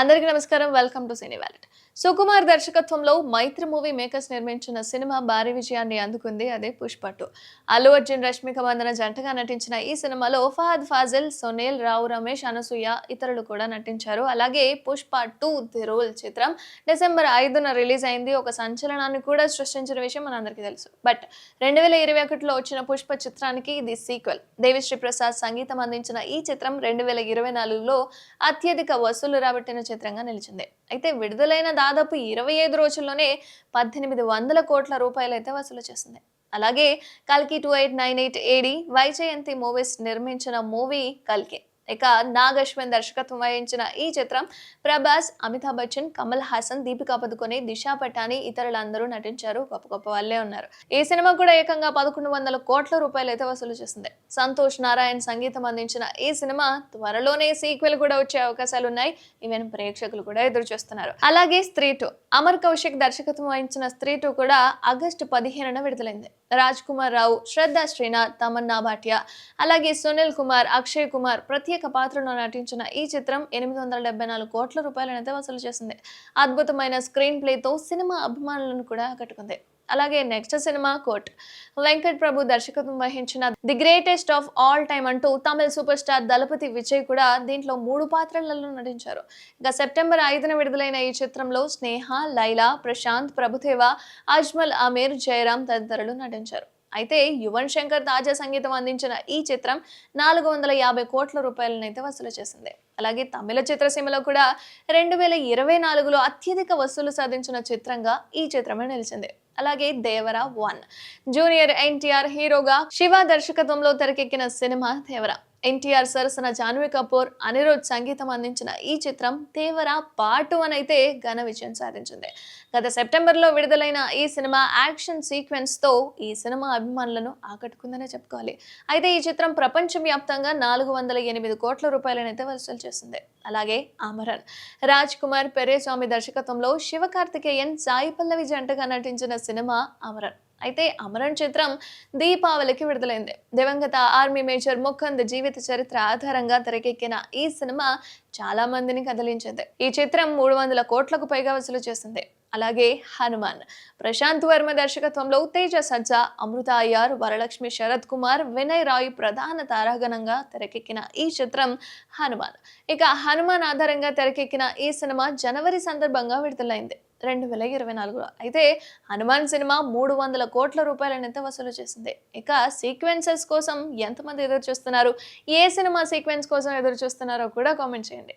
అందరికీ నమస్కారం. Welcome to cine wallet Sukumar దర్శకత్వంలో మైత్రి మూవీ మేకర్స్ నిర్మించిన సినిమా భారీ విజయాన్ని అందుకుంది. అదే పుష్ప టూ అల్లు అర్జున్ రష్మిక మందన జంటగా నటించిన ఈ సినిమాలో ఫహద్ ఫాజిల్ సునీల్ రావు రమేష్ అనసూయ ఇతరులు కూడా నటించారు. అలాగే పుష్ప టూ ది రోల్ చిత్రం డిసెంబర్ ఐదున రిలీజ్ అయింది. ఒక సంచలనాన్ని కూడా సృష్టించిన విషయం మనందరికీ తెలుసు. బట్ రెండు వేల ఇరవై ఒకటిలో వచ్చిన పుష్ప చిత్రానికి ఇది సీక్వెల్ దేవిశ్రీ ప్రసాద్ సంగీతం అందించిన ఈ చిత్రం రెండు వేల ఇరవై నాలుగులో అత్యధిక వసూలు రాబట్టిన చిత్రంగా నిలిచింది. అయితే విడుదలైన దాదాపు ఇరవై ఐదు రోజుల్లోనే పద్దెనిమిది వందల కోట్ల రూపాయలు అయితే వసూలు చేసింది. అలాగే కల్కి two eight nine eight AD Vyjayanthi movies నిర్మించిన మూవీ కల్కి. ఇక నాగ్ అశ్విన్ దర్శకత్వం వహించిన ఈ చిత్రం ప్రభాస్ అమితాబ్ బచ్చన్ కమల్ హాసన్ దీపికా పదుకొని దిశా పటాని ఇతరులందరూ నటించారు. గొప్ప గొప్ప వాళ్ళే ఉన్నారు. ఈ సినిమా కూడా ఏకంగా పదకొండు వందల కోట్ల రూపాయలు అయితే వసూలు చేసింది. సంతోష్ నారాయణ్ సంగీతం అందించిన ఈ సినిమా త్వరలోనే సీక్వెల్ కూడా వచ్చే అవకాశాలు ఉన్నాయి. ఈవెన్ ప్రేక్షకులు కూడా ఎదురు చూస్తున్నారు. అలాగే స్త్రీ టూ అమర్ కౌశిక్ దర్శకత్వం వహించిన స్త్రీ టూ కూడా ఆగస్టు పదిహేనున విడుదలైంది. రాజ్ కుమార్ రావు శ్రద్ధా శ్రీనాథ్ తమన్నా భాటియా అలాగే సునీల్ కుమార్ అక్షయ్ కుమార్ ప్రత్యేక పాత్రలో నటించిన ఈ చిత్రం ఎనిమిది వందల డెబ్బై నాలుగు కోట్ల రూపాయలనైతే వసూలు చేసింది. అద్భుతమైన స్క్రీన్ ప్లేతో సినిమా అభిమానులను కూడా ఆకట్టుకుంది. అలాగే next cinema GOAT. Venkat Prabhu దర్శకత్వం వహించిన the greatest of all time అంటూ తమిళ సూపర్ స్టార్ దళపతి విజయ్ కూడా దీంట్లో మూడు పాత్రలలో నటించారు. ఇక సెప్టెంబర్ ఐదున విడుదలైన ఈ చిత్రంలో స్నేహ లైలా ప్రశాంత్ ప్రభుదేవ అజ్మల్ అమీర్ జయరాం తదితరులు నటించారు. అయితే యువన్ శంకర్ తాజా సంగీతం అందించిన ఈ చిత్రం నాలుగు వందల యాభై కోట్ల రూపాయలనైతే వసూలు చేసింది. అలాగే తమిళ చిత్రసీమలో కూడా రెండు వేల ఇరవై నాలుగులో అత్యధిక వసూలు సాధించిన చిత్రంగా ఈ చిత్రమే నిలిచింది. అలాగే దేవర వన్ జూనియర్ ఎన్టీఆర్ హీరోగా శివ దర్శకత్వంలో తెరకెక్కిన సినిమా దేవర. ఎన్టీఆర్ సరసన జాన్వీ కపూర్ అనిరుద్ సంగీతం అందించిన ఈ చిత్రం తీవ్ర పార్ట్ వన్ అయితే ఘన విజయం సాధించింది. గత సెప్టెంబర్లో విడుదలైన ఈ సినిమా యాక్షన్ సీక్వెన్స్తో ఈ సినిమా అభిమానులను ఆకట్టుకుందనే చెప్పుకోవాలి. అయితే ఈ చిత్రం ప్రపంచవ్యాప్తంగా నాలుగు వందల ఎనిమిది కోట్ల రూపాయలనైతే వసూలు చేసింది. అలాగే అమరన్ రాజ్ కుమార్ పెరేస్వామి దర్శకత్వంలో శివకార్తికేయన్ సాయి పల్లవి జంటగా నటించిన సినిమా అమరన్ అయితే అమరన్ చిత్రం దీపావళికి విడుదలైంది. దివంగత ఆర్మీ మేజర్ ముఖంద్ జీవిత చరిత్ర ఆధారంగా తెరకెక్కిన ఈ సినిమా చాలా మందిని కదిలించింది. ఈ చిత్రం మూడు వందల కోట్లకు పైగా వసూలు చేసింది. అలాగే హనుమాన్ ప్రశాంత్ వర్మ దర్శకత్వంలో తేజ సజ్జ అమృత అయ్యార్ వరలక్ష్మి శరత్ కుమార్ వినయ్ రాయ్ ప్రధాన తారాగణంగా తెరకెక్కిన ఈ చిత్రం హనుమాన్. ఇక హనుమాన్ ఆధారంగా తెరకెక్కిన ఈ సినిమా జనవరి సందర్భంగా విడుదలైంది. రెండు వేల ఇరవై నాలుగులో. అయితే హనుమాన్ సినిమా మూడు వందల కోట్ల రూపాయలనైతే వసూలు చేసింది? ఇక సీక్వెన్సెస్ కోసం ఎంతమంది ఎదురు చూస్తున్నారు? ఏ సినిమా సీక్వెన్స్ కోసం ఎదురు చూస్తున్నారో కూడా కామెంట్ చేయండి.